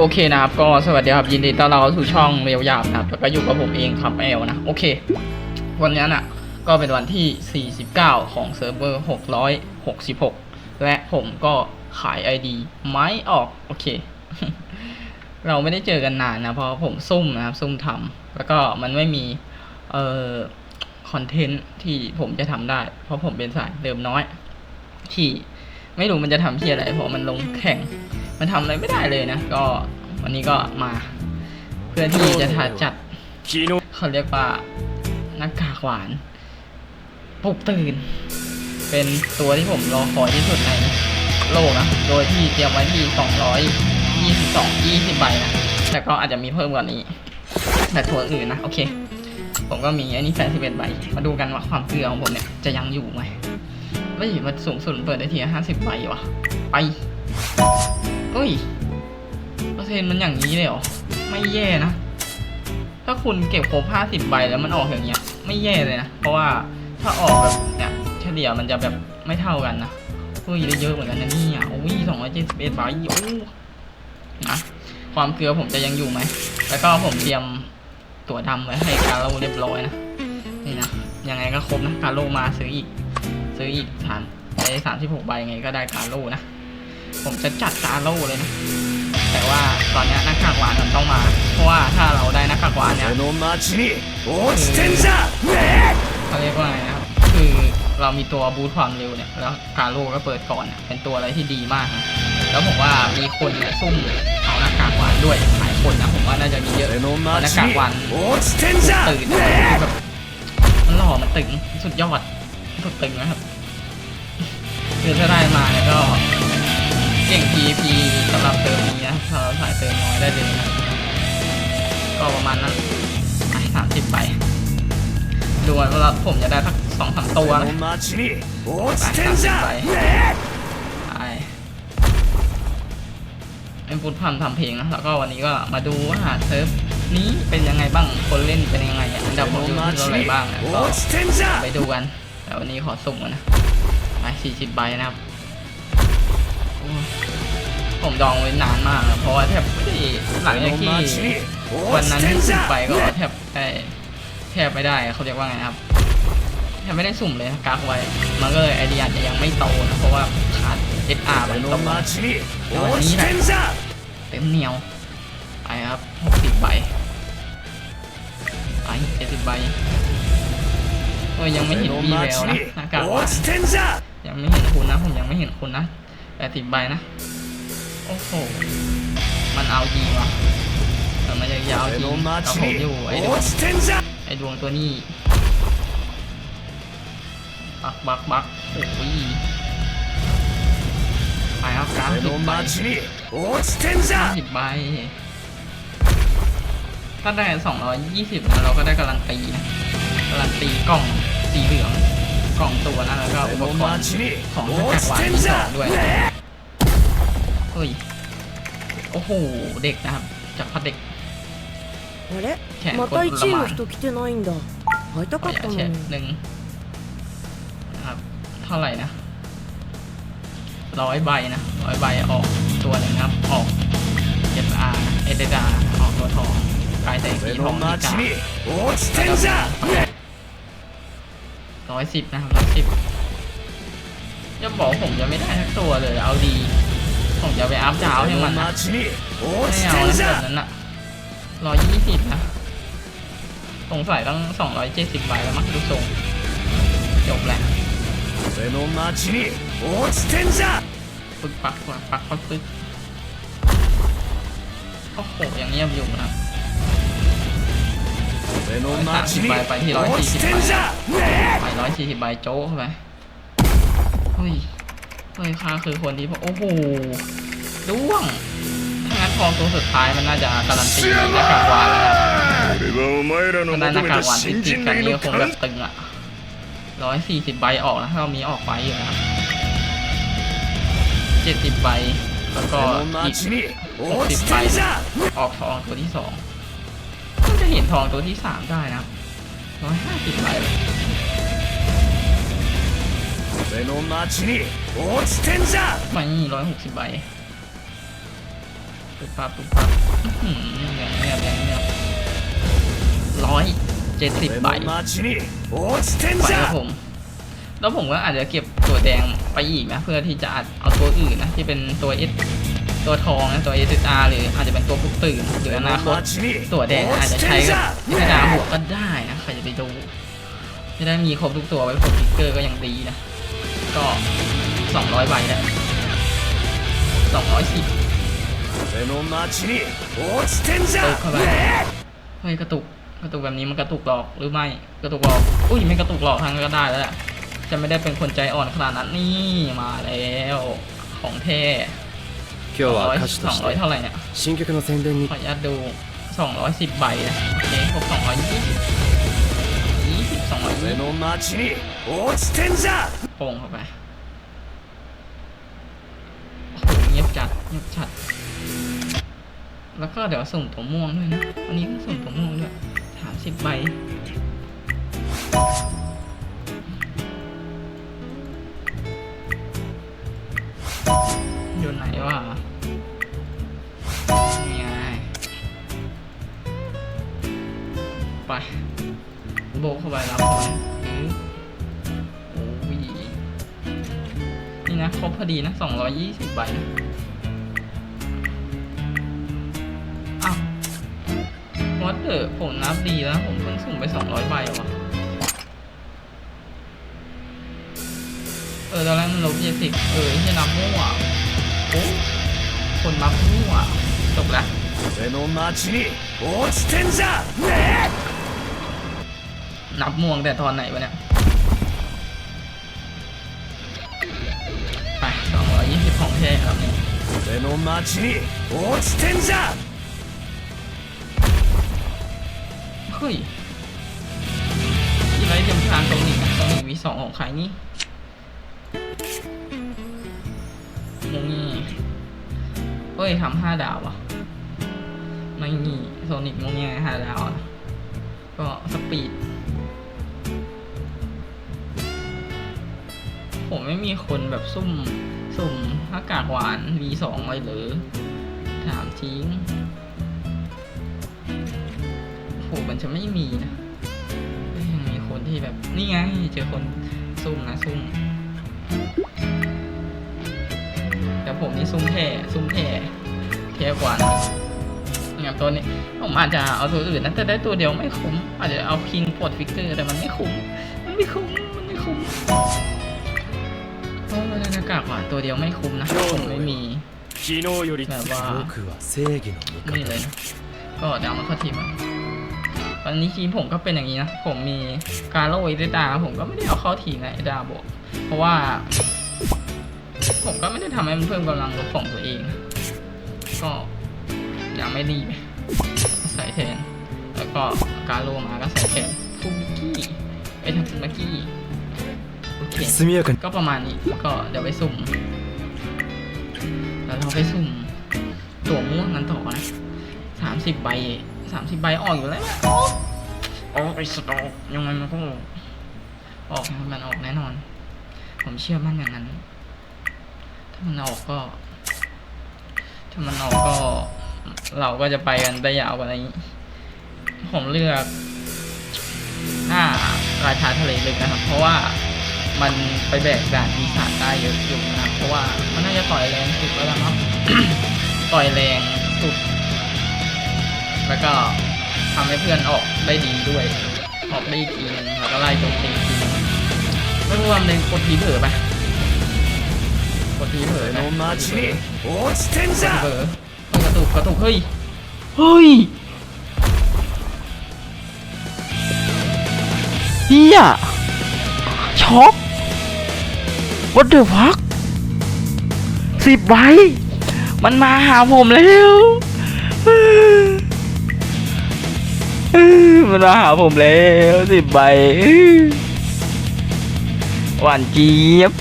โอเคนะครับก็สวัสดีครับยินดีต้อนรับเข้าสู่ช่องเรียวหยาบนะครับแล้วก็อยู่กับผมเองครับแอลนะโอเค วันนี้น่ะก็เป็นวันที่ 49 ของเซิร์ฟเวอร์ 666 และผมก็ขาย ID ไม้ออกโอเค เราไม่ได้เจอกันนานนะเพราะผมซุ่มนะครับซุ่มทำแล้วก็มันไม่มีเอ่อคอนเทนต์ที่ผมจะทำได้ เพราะผมเป็นสายเดิมน้อย ที่ไม่รู้มันจะทำที่อะไรเพราะมันลงแข่ง มันทำอะไรไม่ได้เลยนะ ก็วันนี้ก็มาเพื่อที่จะทาจัด昨日เขาเรียกว่าหน้ากากหวานปลุกตื่น เป็นตัวที่ผมรอคอยที่สุดในโลกนะ โดยที่เตรียมไว้ที่ 222 20ใบนะ แต่ก็อาจจะมีเพิ่มกว่านี้ แต่ตัวอื่นนะ โอเค ผมก็มีอันนี้แฟน11ใบ มาดูกันว่าความเกลือของผมเนี่ย จะยังอยู่ไหมไม่มันสูงสุดเปิดได้ทีละ50ใบวะไป เฮ้ยเปอร์เซ็นต์มันอย่างนี้เลยเหรอ ไม่แย่นะ ถ้าคุณเก็บครบ50ใบแล้วมันออกอย่างเงี้ย ไม่แย่เลยนะ เพราะว่าถ้าออกแบบเนี่ยเฉลี่ยมันจะแบบไม่เท่ากันนะเฮ้ยได้เยอะเหมือนกันนะเนี่ยโอ้ยสองร้อยเจ็ดสิบเอ็ดใบโอ้นะความเกลือผมจะยังอยู่ไหม แล้วก็ผมเตรียมตัวดำไว้ให้การโลเรียบร้อยนะ นี่นะ ยังไงก็ครบนะการโลมาซื้ออีก ซื้ออีกฐานไอ้สามสิบหกใบไงก็ได้การโลนะ มจะจัดซาโร่เลยนะ แต่ว่าตอนนี้หน้ากากหวานมันต้องมา เพราะว่าถ้าเราได้หน้ากากหวานเนี่ยเขาเรียกว่าไงนะครับคือเรามีตัวบูทความเร็วเนี่ย แล้วกาโร่ก็เปิดก่อนเนี่ยเป็นตัวอะไรที่ดีมากแล้วผมว่ามีคนเนี่ยซุ่มเอาหน้ากากวานด้วยหลายคนนะผมว่าน่าจะมีเยอะหน้ากากวานตื่นแบบมันหล่อมันตึงสุดยอดสุดตึงนะครับคือถ้าได้มาเนี่ยก็ เก่ง PVP สำหรับเติมนี้นะสำรับสายเติมน้อยได้เลยนะก็ประมาณนั้นไอ้สามสิบไปดูว่าผมจะได้สักสองสามตัวนะไปสามสิบไปไอ้ไอ้พุทธพันทำเพลงนะแล้วก็วันนี้ก็มาดูว่าเซิร์ฟนี้เป็นยังไงบ้างคนเล่นเป็นยังไงอันดับผมอยู่ที่อะไรบ้างก็ไปดูกันแต่วันนี้ขอสุ่มก่อนนะไปสี่สิบใบนะครับ ผมดองไว้นานมากเพราะว่าแทบไม่ได้หลังจากที่วันนั้นที่สุ่มไปก็แทบแทบไม่ได้เขาเรียกว่าไงครับแทบไม่ได้สุ่มเลยกากไว้ มันก็เลยไอเดียจะยังไม่โตนะเพราะว่าขาด SR มันตกมาวันนี้นะเต็มเหนียวไปครับ60ใบไป70ใบโอ้ยยังไม่เห็นวีแววนะน้กากยังไม่เห็นคุณนะผมยังไม่เห็นคุณนะ แปดสิบใบนะ โอ้โห มันเอาดีว่ะแต่มันยังยาวจริงกับผมอยู่ไอ้ดวงไอ้ดวงตัวนี้ บักบักบักโอ้ยไปครับสามสิบใบสามสิบใบถ้าได้สองร้อยยี่สิบเราก็ได้กำลังตีนะกำลังตีกล่องสีเหลือง กล่องตัวนะแล้วก็อุ 俺 ป の กรณ์ 町に ของหน้า 落 กาก ち หวาน てん ที่ じ สอ ゃ งด้วย ね เฮ้ย โอ้โห เด็กนะครับ จากพัดเด็ก あれキャンまた1位これの人来てないんだ会いたか ขอ っ อย่า たの เช็ด に หนึ่งนะครับ เท่าไหร่นะร้อยใบนะร้อยใบออกตัวหนึ่งนะครับ ออกเอสอาร์เอเดดาออกตัวทองกลายแต่สี 俺 ทอง の ที่ 町 กา に落ちてんじゃね ร้อยสิบนะครับร้อยสิบจะบอกผมจะไม่ได้ทั้งตัวเลย เอาดี ผมจะไปอัพดาวให้มันนะไม่เอาแบบนั้นอะร้อยยี่สิบนะสงสัยต้องสองร้อยเจ็ดสิบใบแล้วมั้งดูทรงจบแล้วเปึ๊กปักปักปักปึ๊กโอ้โหยัางเงียบอยู่นะ สามสิบใบไปที่ร้อยสี่สิบใบไปร้อใบโจ้เข้าไปเฮ้ยเฮ้ยพาคือคนที่โอ้โหด้วงถ้างั้นทองตัวสุดท้ายมันน่าจะการันตีหน้ากากวานแล้วนะมันได้หน้ากากวันที่ติดกันนี้คงแบบตึงอะร้อยสี่สิบใบออกนะถ้าเรามีออกไปอยู่นะเจ็ดสิบใบแล้วก็อีกหกสิบใบออกทองตัวที่สอง เห็นทองตัวที่สามได้นะร้อยห้าสิบใบมันนี่ร้อยหกสิบใบปุ๊บปั๊บปุ๊บปั๊บเนี่ยเนี่ยเนี่ยเงียบร้อยเจ็ดสิบใบไปครับผมแล้วผมก็อาจจะเก็บตัวแดงไปอีกนะ เพื่อที่จะอัดเอาตัวอื่นนะ ที่เป็นตัวเอส ตัวทองตัว SSR หรืออาจจะเป็นตัวพุกตื่นหรืออนาคตตัวแดงอาจจะใช้พิจารณาวก็ได้นะใครจะไปดูจะได้มีครบทุกตัวไว้ผลพิกเกอร์ก็ยังดีนะ ก็ 200ใบแหละ210เติมเข้าไปเฮ้ยกระตุกกระตุกแบบนี้มันกระตุกหลอกหรือไม่กระตุกหลอกอุ้ยไม่กระตุกหลอกทางก็ได้แล้วแหละจะไม่ได้เป็นคนใจอ่อนขนาดนั้นนี่มาแล้วของแท้ 日は歌手 ส と อง し ร้อย て เท่าไหร่เนี่ย 新曲の宣伝に ขออนุญาตดูสองร้อยสิบใบนะโอเคครบสองร้อยยี่สิบยี่สิบสองร้อยยี่ 俺 สิบ の町に落ちてんじゃ โป่งเข้าไปโอ้โหเงียบจัดเงียบจัด แล้วก็เดี๋ยวสุ่มตัวม่วงด้วยนะวันนี้ก็สุ่มตัวม่วงด้วยสามสิบใบ นี่นะ ครบพอดีนะสองร้อยยี่สิบใบนะ อ้าววัดเดอผมนับดีแล้ว ผมเพิ่งสุ่มไปสองร้อยใบเหรอวะ เออตอนแรกมันลบเจ็ดสิบเออที่นับมั่วโอ้คนนับมั่วจบละ 俺の町に落ちてんじゃね นับม่วงแต่ตอนไหนวะเนี่ย ไปสองร้อยยี่สิบของแท้ครับเนี่ย 俺の町に落ちてんじゃ เฮ้ยที่ไรเตรียมทางตรงนี้ตรงนี้วีสองของใครนี่มงนี่เฮ้ยทำห้าดาวอ่ะ ไม่มีโซนิกมงนี่ห้าดาวอะก็สปีด ผมไม่มีคนแบบซุ่มสุ่มหน้ากากหวาน V2 ไว้หรือ ถามจริงโหมันจะไม่มีนะยังมีคนที่แบบ นี่ไง เจอคนซุ่มนะซุ่มแต่ผมนี่ซุ่มแท้ซุ่มแท้แท้กว่านะอย่างตัวนี้ผมอาจจะเอาตัวอื่นนะแต่ได้ตัวเดียวไม่คุ้ม อาจจะเอาคิงปลดฟิกเกอร์แต่มันไม่คุ้ม มันไม่คุ้ม มันไม่คุ้ม น้ากากหวาตัวเดียวไม่คุ้มนะผมไม่มีแบบว่านี่เลยนะก็เดาวมาข้อทีมาวันนี้ทีมผมก็เป็นอย่างนี้นะ ผมมีการโลอิเดตาผมก็ไม่ได้เอาข้อทีมนะเอดาบวกเพราะว่า ผมก็ไม่ได้ทำให้มันเพิ่มกำลังลบของตัวเอง ก็ยังไม่ดีใส่แทน แล้วก็การโลมาก็ใส่แทนฟูมิกี้ไปทำฟูมิกี้ อเค 速やかに ก็ประมาณนี้แล้วก็เดี๋ยวไปสุ่มแล้วเราไปสุ่มตัวม่วงกันต่อนะสามสิบใบสามสิบใบออกอยู่แล้วออกไปสต็อกยังไงมันก็ออกออกนะมันออกแน่นอน ผมเชื่อมั่นอย่างนั้น ถ้ามันออกก็ ถ้ามันออกก็ เราก็จะไปกันได้ยาวกว่านี้ ผมเลือก หน้าราชาทะเลลึกนะครับ เพราะว่า มันไปแบกด่านปีศาจได้เยอะอยู่นะครับเพราะว่ามันน่าจะต่อยแรงสุดแล้วล่ะครับ ต่อยแรงสุด แล้วก็ทำให้เพื่อนออกได้ดีด้วย ออกได้ดีนึงแล้วก็ไล่จบทีทีไม่รู้ว่ามันกดทีเผลอปะกดทีเผลอนะมาจีโอจิเผลอกระตุกกระตุกเฮ้ยเฮ้ยเฮียช็อก What the fuck สิบใบมันมาหาผมแล้วมันมาหาผมแล้วสิบใบหวานเจี๊ยบ